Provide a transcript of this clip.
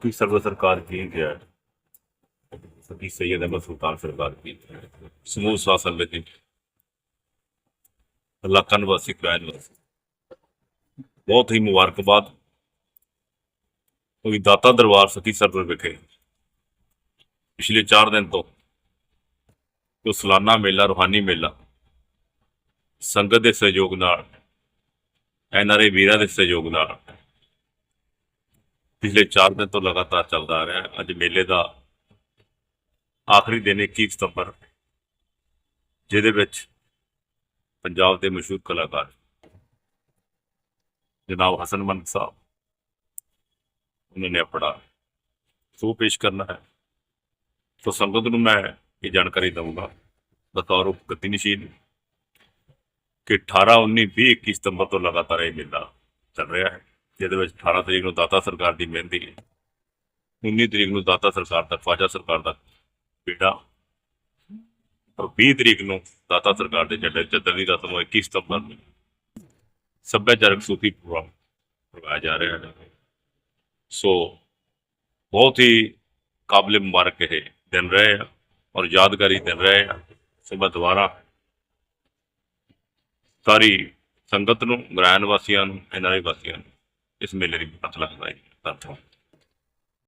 तकी सर्व सरकार की जय सती सैयद अहमद सुल्तान सरकार की जय। समूह शासन ਵਿੱਚ ਇਲਾਕਾ ਨਿਵਾਸੀ ਕਿਰਾਏ ਨਿਵਾਸੀ ਬਹੁਤ ਹੀ ਮੁਬਾਰਕਬਾਦ ਕੋਈ ਦਾਤਾ ਦਰਬਾਰ ਸਤੀ ਸਰਵਰ ਵਿਖੇ ਪਿਛਲੇ 4 ਦਿਨ ਤੋਂ ਜੋ ਸਾਲਾਨਾ ਮੇਲਾ ਰੂਹਾਨੀ ਮੇਲਾ ਸੰਗਤ ਦੇ ਸਹਿਯੋਗ ਨਾਲ ਐਨਆਰਏ ਵੀਰਾਂ ਦੇ ਸਹਿਯੋਗ ਨਾਲ ਪਿਛਲੇ 4 ਦਿਨ ਤੋਂ ਲਗਾਤਾਰ ਚੱਲਦਾ ਆ ਰਿਹਾ ਅੱਜ ਮੇਲੇ ਦਾ ਆਖਰੀ ਦਿਨ 21 ਸਤੰਬਰ, ਜਿਹਦੇ ਵਿੱਚ ਪੰਜਾਬ ਦੇ ਮਸ਼ਹੂਰ ਕਲਾਕਾਰ ਜਨਾਬ ਹਸਨ ਮੰਨ ਸਾਹਿਬ, ਉਹਨਾਂ ਨੇ ਆਪਣਾ ਸ਼ੋਅ ਪੇਸ਼ ਕਰਨਾ ਹੈ। ਸੋ ਸੰਗਤ ਨੂੰ ਮੈਂ ਇਹ ਜਾਣਕਾਰੀ ਦਊਂਗਾ, ਬਤੌਰ ਉਪਗਤੀ ਨਸ਼ੀਨ ਕਿ 18 19 20 21 ਸਤੰਬਰ ਤੋਂ ਲਗਾਤਾਰ ਇਹ ਮੇਲਾ ਚੱਲ ਰਿਹਾ ਹੈ। ਜਿਹਦੇ ਵਿੱਚ 18 ਤਰੀਕ ਨੂੰ ਦਾਤਾ ਸਰਕਾਰ ਦੀ ਮਹਿੰਦੀ 19 ਤਰੀਕ ਨੂੰ ਦਾਤਾ ਸਰਕਾਰ ਦਾ, ਖਵਾਜਾ ਸਰਕਾਰ ਦਾ ਬੇੜਾ ਔਰ 20 ਤਰੀਕ ਨੂੰ ਦਾਤਾ ਸਰਕਾਰ ਦੇ ਜੱਡੇ ਚੱਦਰ ਦੀ ਰਸਮ ਹੋਈ 21 ਸਤੰਬਰ ਨੂੰ ਸੱਭਿਆਚਾਰਕ ਸੂਫੀ ਪ੍ਰੋਗਰਾਮ ਕਰਵਾਇਆ ਜਾ ਰਿਹਾ ਹੈ। ਸੋ ਬਹੁਤ ਹੀ ਕਾਬਲੇ ਮੁਬਾਰਕ ਇਹ ਦਿਨ ਰਹੇ ਆ ਔਰ ਯਾਦਗਾਰੀ ਦਿਨ ਰਹੇ ਆ। ਸੋ ਮੈਂ ਦੁਬਾਰਾ ਸਾਰੀ ਸੰਗਤ ਨੂੰ ਗ੍ਰਾਨ ਵਾਸੀਆਂ ਨੂੰ ਐਨਆਰਆਈ ਵਾਸੀਆਂ ਨੂੰ ਇਸ ਮੇਲੇ ਦੀ ਬਹੁਤ ਲੱਗਦਾ ਹੈ ਧੰਨਵਾਦ